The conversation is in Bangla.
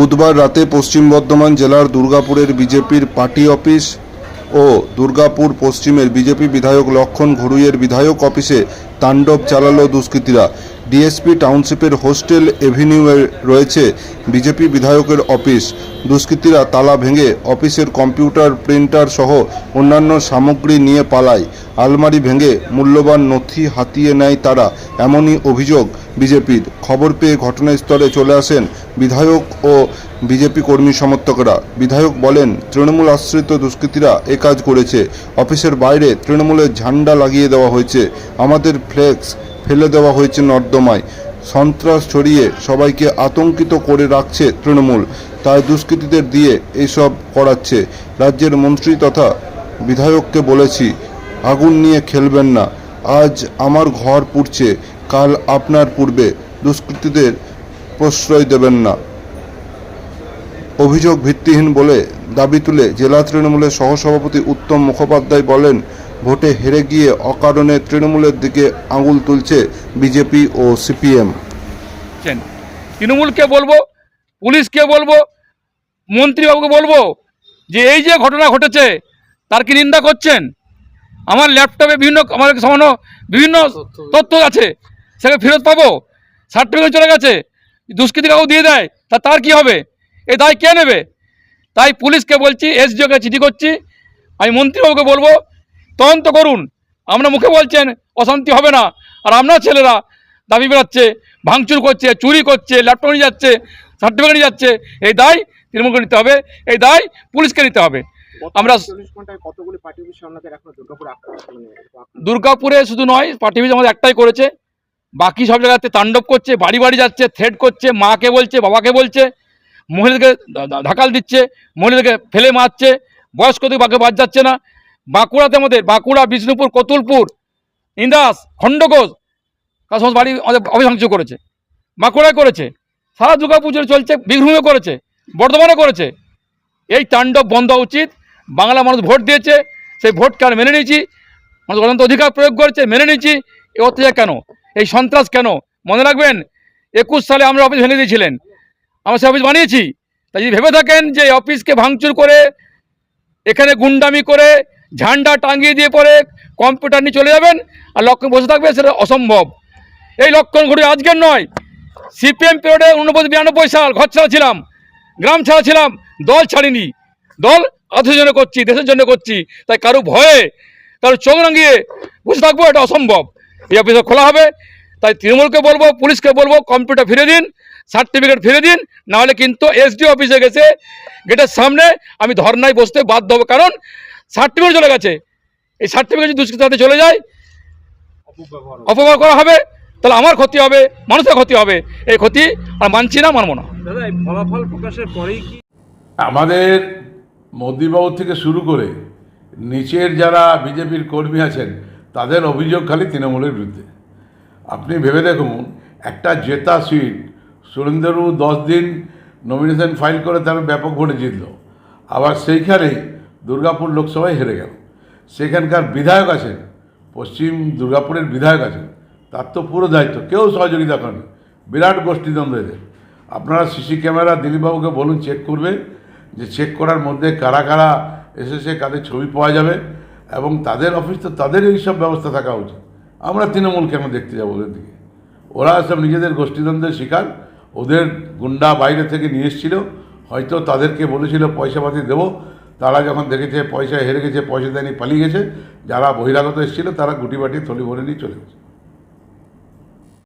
বুধবার রাতে পশ্চিম বর্ধমান জেলার দুর্গাপুরের বিজেপির পার্টি অফিস ও দুর্গাপুর পশ্চিমের বিজেপি বিধায়ক লক্ষণ ঘড়ুইয়ের বিধায়ক অফিসে তাণ্ডব চালালো দুষ্কৃতীরা। ডিএসপি টাউনশিপের হোস্টেল এভিনিউয়ে রয়েছে বিজেপি বিধায়কের অফিস। দুষ্কৃতীরা তালা ভেঙে অফিসের কম্পিউটার, প্রিন্টার সহ অন্যান্য সামগ্রী নিয়ে পালায়। আলমারি ভেঙে মূল্যবান নথি হাতিয়ে নেয় তারা, এমনই অভিযোগ বিজেপির। খবর পেয়ে ঘটনাস্থলে চলে আসেন বিধায়ক ও বিজেপি কর্মী সমর্থকরা। বিধায়ক বলেন, তৃণমূল আশ্রিত দুষ্কৃতীরা এ কাজ করেছে। অফিসের বাইরে তৃণমূলের ঝান্ডা লাগিয়ে দেওয়া হয়েছে। আমাদের ফ্লেক্স ফেলে দেওয়া হয়েছে নর্দমায়। সন্ত্রাস ছড়িয়ে সবাইকে আতঙ্কিত করে রাখছে তৃণমূল। তাই দুষ্কৃতীদের দিয়ে এইসব করাচ্ছে। রাজ্যের মন্ত্রী তথা বিধায়ককে বলেছি, আগুন নিয়ে খেলবেন না। আজ আমার ঘর পুড়ছে, কাল আপনার পূর্বে দুষ্কৃতীদের প্রশ্রয় দেবেন না। অভিযোগ ভিত্তিহীন বলে দাবি তুলে জেলা তৃণমূলের সহসভাপতি উত্তম মুখোপাধ্যায় বলেন ভোটে হেরে গিয়ে অকারণে তৃণমূলের দিকে আঙুল তুলছে বিজেপি ও সিপিএম। তৃণমূলকে বলব, পুলিশকে বলব, মন্ত্রীবাবুকে বলব যে এই যে ঘটনা ঘটেছে, তার কি নিন্দা করছেন? আমার ল্যাপটপে বিভিন্ন, আমার সামান্য বিভিন্ন তথ্য আছে সেটা ফেরত পাবো? সার্টিফিকেট চলে গেছে, দুষ্কৃতি কাউ দিয়ে দেয়, তা তার কি হবে? এই দায় কে নেবে? তাই পুলিশকে বলছি এসডিওকে চিঠি করছি, আমি মন্ত্রীবাবুকে বলব তদন্ত করুন। আমরা মুখে বলছেন অশান্তি হবে না। আর আপনার ছেলেরা দাবি বেড়াচ্ছে ভাঙচুর করছে চুরি করছে ল্যাপটপ নিয়ে যাচ্ছে সার্টিফিকেট নিয়ে যাচ্ছে। এই দায় তৃণমূলকে নিতে হবে এই দায় পুলিশকে নিতে হবে। আমরা দুর্গাপুর শুধু নয় পার্টি অফিস আমাদের একটাই করেছে। বাকি সব জায়গাতে তাণ্ডব করছে বাড়ি বাড়ি যাচ্ছে থ্রেড করছে মাকে বলছে বাবাকে বলছে মহিলাদেরকে ধাকাল দিচ্ছে মহিলাদেরকে ফেলে মারছে বয়স্কদের বাকে বাদ যাচ্ছে না। বাঁকুড়াতে আমাদের, বাঁকুড়া, বিষ্ণুপুর, কতুলপুর, ইন্দাস, খণ্ডঘোষ, কার সমস্ত বাড়ি আমাদের করেছে। বাঁকুড়ায় করেছে। সারা দুর্গা পুজো চলছে, বীরভূমে করেছে, বর্ধমানে করেছে। এই তাণ্ডব বন্ধ উচিত। বাংলা মানুষ ভোট দিয়েছে, সেই ভোটকে আর মেনে নিয়েছি। মানুষ গণতন্ত্র অধিকার প্রয়োগ করেছে, মেনে নিয়েছি। এ অত্যাচার কেন? এই সন্ত্রাস কেন? মনে রাখবেন, একুশ সালে আমরা অফিস ভেঙে দিয়েছিলেন। আমরা সে অফিস বানিয়েছি। তাই যদি ভেবে থাকেন যে অফিসকে ভাঙচুর করে, এখানে গুন্ডামি করে ঝান্ডা টাঙিয়ে দিয়ে পরে কম্পিউটার নিয়ে চলে যাবেন আর লক্ষণ বসে থাকবে সেটা অসম্ভব। এই লক্ষণ ঘুরে আজকের নয়। সিপিএম পিরিয়ডে উননব্বই, বিরানব্বই সাল ঘর ছাড়া ছিলাম, গ্রাম ছাড়া ছিলাম, দল ছাড়িনি। দল আধের জন্য করছি, দেশের জন্য করছি, তাই কারও ভয়ে, কারও চোখ রাঙিয়ে বসে থাকব এটা অসম্ভব। এই অফিস খোলা হবে, তাই তৃণমূলকে বলব, পুলিশকে বলব, কম্পিউটার ফিরে দিন, সার্টিফিকেট ফিরে দিন, নাহলে কিন্তু এসডি অফিসে গেছে, গেটের সামনে আমি ধর্নায় বসতে বাধ্য হব। কারণ সার্টিফিকেট চলে গেছে। এই সার্টিফিকেট যদি দুষ্কৃত হাতে চলে যায় অপব্যবহার করা হবে তাহলে আমার ক্ষতি হবে মানুষের ক্ষতি হবে। এই ক্ষতি আর মানছি না মানবো না। দাদা ফলাফল প্রকাশের পরেই কি আমাদের মোদিবাবু থেকে শুরু করে নিচের যারা বিজেপির কর্মী আছেন তাদের অভিযোগ খালি তৃণমূলের বিরুদ্ধে। আপনি ভেবে দেখুন একটা জেতা সিট সুরেন্দ্রবাবু দশ দিন নমিনেশন ফাইল করে তার ব্যাপক ভোটে জিতল। আবার সেইখানেই দুর্গাপুর লোকসভায় হেরে গেল। সেখানকার বিধায়ক আছেন, পশ্চিম দুর্গাপুরের বিধায়ক আছেন, তার তো পুরো দায়িত্ব, কেউ সহযোগিতা করেনি বিরাট গোষ্ঠীদ্বন্দ্ব এদের। আপনারা সিসি ক্যামেরা দিলীপবাবুকে বলুন চেক করবে যে চেক করার মধ্যে কারা কারা এসেছে, কাদের ছবি পাওয়া যাবে এবং তাদের অফিস তো তাদের এইসব ব্যবস্থা থাকা উচিত। আমরা তৃণমূল কেন দেখতে যাব ওদের দিকে? ওরা সব নিজেদের গোষ্ঠীদ্বন্দ্বের শিকার। ওদের গুন্ডা বাইরে থেকে নিয়ে এসেছিল, হয়তো তাদেরকে বলেছিল পয়সা পাতি দেবো তারা যখন দেখেছে, পয়সা হেরে গেছে, পয়সা দেয়নি, পালিয়ে গেছে, যারা বহিরাগত এসেছিল, তারা গুটি বাটি থলি ভরে নিয়ে চলে গেছে।